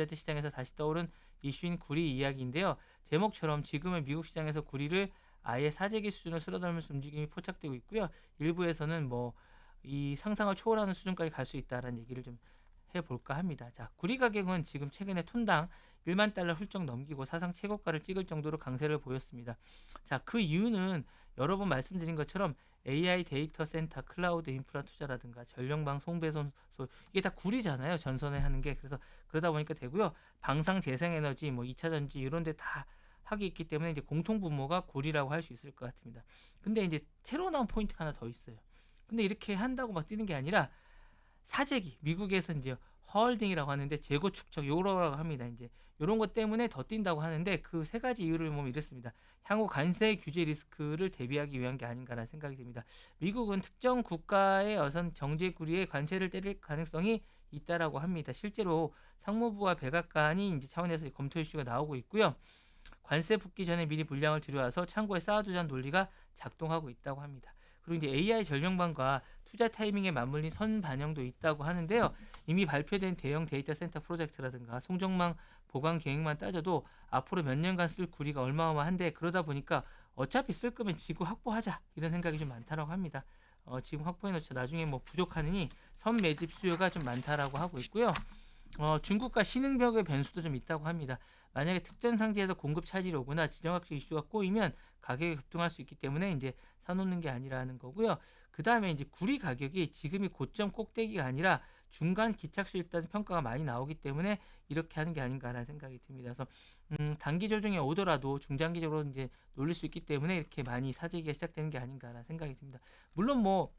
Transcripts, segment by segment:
원자재 시장에서 다시 떠오른 이슈인 구리 이야기인데요. 제목처럼 지금은 미국 시장에서 구리를 아예 사재기 수준을 쓸어담을 움직임이 포착되고 있고요. 일부에서는 뭐 이 상상을 초월하는 수준까지 갈 수 있다라는 얘기를 좀 해볼까 합니다. 자, 구리 가격은 지금 최근에 톤당 1만 달러 훌쩍 넘기고 사상 최고가를 찍을 정도로 강세를 보였습니다. 자, 그 이유는 여러 번 말씀드린 것처럼 AI 데이터 센터, 클라우드 인프라 투자라든가 전력망 송배선 소 이게 다 구리잖아요. 전선에 하는 게 그래서 그러다 보니까 되고요. 방상 재생 에너지, 뭐 2차 전지 이런 데 다 하기 있기 때문에 이제 공통 분모가 구리라고 할 수 있을 것 같습니다. 근데 이제 새로 나온 포인트가 하나 더 있어요. 근데 이렇게 한다고 막 뛰는 게 아니라 사재기 미국에서 이제 헐딩이라고 하는데 재고 축적 요러라고 합니다. 이제 요런 것 때문에 더 뛴다고 하는데 그 세 가지 이유를 보면 이렇습니다. 향후 관세 규제 리스크를 대비하기 위한 게 아닌가라는 생각이 듭니다. 미국은 특정 국가의 어선 정제 구리에 관세를 때릴 가능성이 있다라고 합니다. 실제로 상무부와 백악관이 이제 차원에서 검토 이슈가 나오고 있고요. 관세 붙기 전에 미리 물량을 들여와서 창고에 쌓아두자는 논리가 작동하고 있다고 합니다. 그리고 이제 AI 전력망과 투자 타이밍에 맞물린 선 반영도 있다고 하는데요. 이미 발표된 대형 데이터 센터 프로젝트라든가 송정망 보관 계획만 따져도 앞으로 몇 년간 쓸 구리가 얼마어마한데 그러다 보니까 어차피 쓸 거면 지구 확보하자 이런 생각이 좀 많다라고 합니다. 어, 지금 확보해 놓자 나중에 뭐 부족하느니 선 매집 수요가 좀 많다라고 하고 있고요. 어, 중국과 신흥벽의 변수도 좀 있다고 합니다. 만약에 특정 상지에서 공급 차질이 오거나 지정학적 이슈가 꼬이면 가격이 급등할 수 있기 때문에 이제 사놓는 게 아니라는 거고요. 그 다음에 이제 구리 가격이 지금이 고점 꼭대기가 아니라 중간 기착수있다는 평가가 많이 나오기 때문에 이렇게 하는 게 아닌가라는 생각이 듭니다. 그래서 음, 단기 조정에 오더라도 중장기적으로 이제 놀릴 수 있기 때문에 이렇게 많이 사재기가 시작되는 게 아닌가라는 생각이 듭니다. 물론 뭐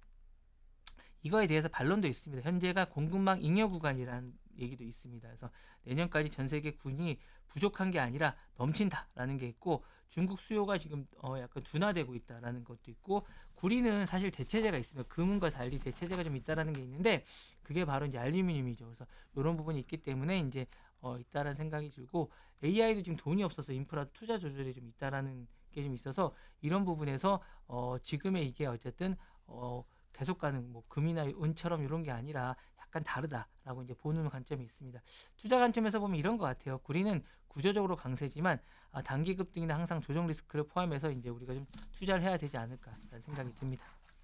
이거에 대해서 반론도 있습니다. 현재가 공급망 잉여 구간이라는 얘기도 있습니다. 그래서 내년까지 전 세계 군이 부족한 게 아니라 넘친다라는 게 있고 중국 수요가 지금 어 약간 둔화되고 있다라는 것도 있고 구리는 사실 대체재가 있습니다. 금은과 달리 대체재가 좀 있다라는 게 있는데 그게 바로 이제 알루미늄이죠. 그래서 이런 부분이 있기 때문에 이제 어 있다라는 생각이 들고 AI도 지금 돈이 없어서 인프라 투자 조절이 좀 있다라는 게 좀 있어서 이런 부분에서 어 지금의 이게 어쨌든 어 계속 가는 뭐 금이나 은처럼 이런 게 아니라 약간 다르다라고 이제 보는 관점이 있습니다. 투자 관점에서 보면 이런 것 같아요. 구리는 구조적으로 강세지만 아, 단기 급 등이나 항상 조정 리스크를 포함해서 이제 우리가 좀 투자를 해야 되지 않을까라는 생각이 듭니다.